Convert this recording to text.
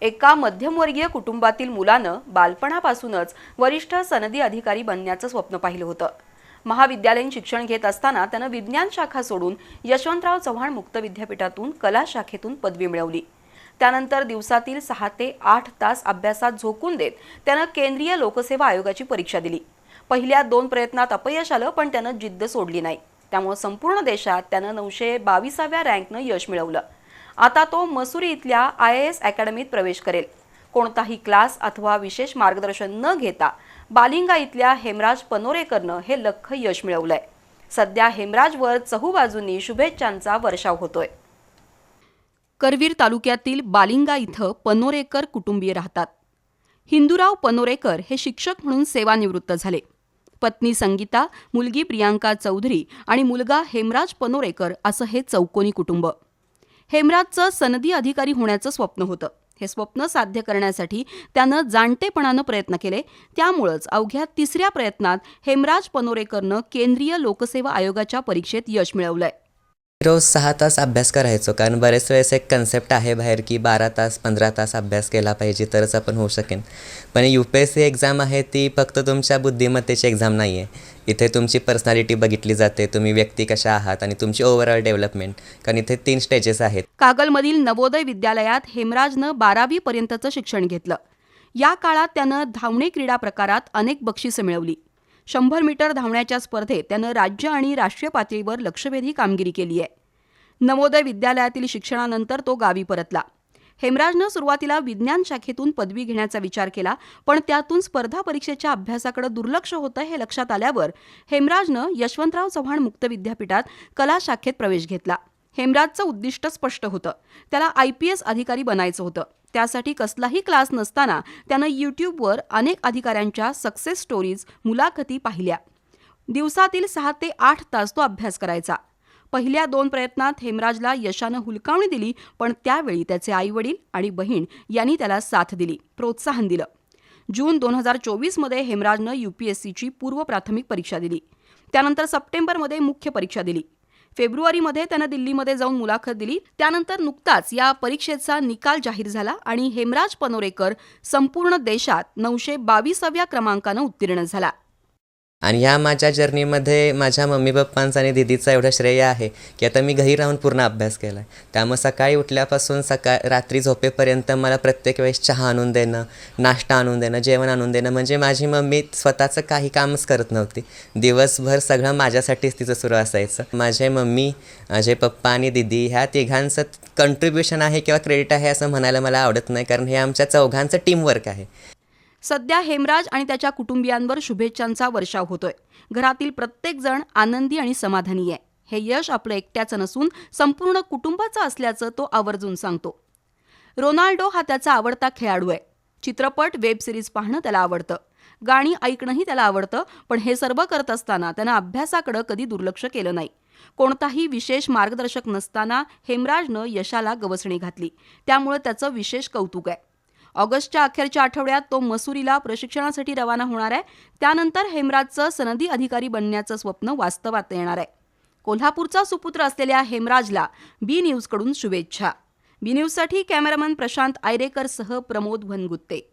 एका मध्यमवर्गीय कुटुंबातील मुलानं बालपणापासूनच वरिष्ठ सनदी अधिकारी बनण्याचं स्वप्न पाहिलं होतं. महाविद्यालयीन शिक्षण घेत असताना त्यानं विज्ञान शाखा सोडून यशवंतराव चव्हाण मुक्त विद्यापीठातून कला शाखेतून पदवी मिळवली. त्यानंतर दिवसातील सहा ते आठ तास अभ्यासात झोकून देत त्यानं केंद्रीय लोकसेवा आयोगाची परीक्षा दिली. पहिल्या दोन प्रयत्नात अपयश आलं पण त्यानं जिद्द सोडली नाही. त्यामुळे संपूर्ण देशात त्यानं नऊशे बावीसाव्या रँकनं यश मिळवलं. आता तो मसुरी इथल्या आय ए एस अकॅडमीत प्रवेश करेल. कोणताही क्लास अथवा विशेष मार्गदर्शन न घेता बालिंगा इथल्या हेमराज पनोरेकरनं हे लख यश मिळवलंय. सध्या हेमराजवर चहूबाजूंनी शुभेच्छांचा वर्षाव होतोय. करवीर तालुक्यातील बालिंगा इथं पनोरेकर कुटुंबीय राहतात. हिंदूराव पनोरेकर हे शिक्षक म्हणून सेवानिवृत्त झाले. पत्नी संगीता मुलगी प्रियांका चौधरी आणि मुलगा हेमराज पनोरेकर असं हे चौकोनी कुटुंब. हेमराजचं सनदी अधिकारी होण्याचं स्वप्न होतं. हे स्वप्न साध्य करण्यासाठी त्यानं जाणतेपणानं प्रयत्न केले. त्यामुळंच अवघ्या तिसऱ्या प्रयत्नात हेमराज पनोरेकरनं केंद्रीय लोकसेवा आयोगाच्या परीक्षेत यश मिळवलंय. रोज सहा तास अभ्यास करायचो कारण बरेच वेळेस एक कन्सेप्ट आहे बाहेर की बारा तास पंधरा तास अभ्यास केला पाहिजे तरच आपण होऊ शकेन. पण U P S C exam आहे ती फक्त तुमच्या बुद्धिमत्तेची एक्झाम नाही आहे इथे तुमची पर्सनॅलिटी बघितली जाते तुम्ही व्यक्ती कशा आहात आणि तुमची ओव्हरऑल डेव्हलपमेंट कारण इथे तीन स्टेजेस आहेत. कागलमधील नवोदय विद्यालयात हेमराजनं बारावी पर्यंतचं शिक्षण घेतलं. या काळात त्यानं धावणे क्रीडा प्रकारात अनेक बक्षिसं मिळवली. शंभर मीटर धावण्याच्या स्पर्धेत त्यानं राज्य आणि राष्ट्रीय पातळीवर लक्षवेधी कामगिरी केली आहे नवोदय विद्यालयातील शिक्षणानंतर तो गावी परतला. हेमराजनं सुरुवातीला विज्ञान शाखेतून पदवी घेण्याचा विचार केला पण त्यातून स्पर्धा परीक्षेच्या अभ्यासाकडे दुर्लक्ष होतं हे लक्षात आल्यावर हेमराजनं यशवंतराव चव्हाण मुक्त विद्यापीठात कला शाखेत प्रवेश घेतला. हेमराजचं उद्दिष्ट स्पष्ट होतं. त्याला आय पी एस अधिकारी बनायचं होतं. त्यासाठी कसलाही क्लास नसताना त्यानं यूट्यूबवर अनेक अधिकाऱ्यांच्या सक्सेस स्टोरीज मुलाखती पाहिल्या. दिवसातील सहा ते आठ तास तो अभ्यास करायचा. पहिल्या दोन प्रयत्नात हेमराजला यशानं हुलकावणी दिली पण त्यावेळी त्याचे आईवडील आणि बहीण यांनी त्याला साथ दिली प्रोत्साहन दिलं. जून दोन हजार चोवीसमध्ये हेमराजनं यूपीएससीची पूर्व प्राथमिक परीक्षा दिली. त्यानंतर सप्टेंबरमध्ये मुख्य परीक्षा दिली. फेब्रुवारीमध्ये त्यानं दिल्लीमध्ये जाऊन मुलाखत दिली. त्यानंतर नुकताच या परीक्षेचा निकाल जाहीर झाला आणि हेमराज पनोरेकर संपूर्ण देशात नऊशे बावीसाव्या क्रमांकानं उत्तीर्ण झाला. आणि ह्या माझ्या जर्नीमध्ये माझ्या मम्मी पप्पांचा आणि दिदीचा एवढं श्रेय आहे की आता मी घरी राहून पूर्ण अभ्यास केला आहे त्यामुळे सकाळी उठल्यापासून सकाळ रात्री झोपेपर्यंत मला प्रत्येक वेळेस चहा आणून देणं नाश्ता आणून देणं जेवण आणून देणं म्हणजे माझी मम्मी स्वतःचं काही कामच करत नव्हती. दिवसभर सगळं माझ्यासाठीच तिचं सुरू असायचं. माझे मम्मी माझे पप्पा आणि दिदी ह्या तिघांचं कंट्रीब्युशन आहे किंवा क्रेडिट आहे असं म्हणायला मला आवडत नाही कारण हे आमच्या चौघांचं टीमवर्क आहे. सध्या हेमराज आणि त्याच्या कुटुंबियांवर शुभेच्छांचा वर्षाव होतोय. घरातील प्रत्येकजण आनंदी आणि समाधानी आहे. हे यश आपलं एकट्याचं नसून संपूर्ण कुटुंबाचं असल्याचं तो आवर्जून सांगतो. रोनाल्डो हा त्याचा आवडता खेळाडू आहे. चित्रपट वेब सिरीज पाहणं त्याला आवडतं. गाणी ऐकणंही त्याला आवडतं पण हे सर्व करत असताना त्यानं अभ्यासाकडं कधी दुर्लक्ष केलं नाही. कोणताही विशेष मार्गदर्शक नसताना हेमराजनं यशाला गवसणी घातली. त्यामुळे त्याचं विशेष कौतुक आहे. ऑगस्टच्या अखेरच्या आठवड्यात तो मसुरीला प्रशिक्षणासाठी रवाना होणार आहे. त्यानंतर हेमराजचं सनदी अधिकारी बनण्याचं स्वप्न वास्तवात येणार आहे. कोल्हापूरचा सुपुत्र असलेल्या हेमराजला बी न्यूजकडून शुभेच्छा. बी न्यूजसाठी कॅमेरामन प्रशांत आयरेकरसह प्रमोद भनगुत्ते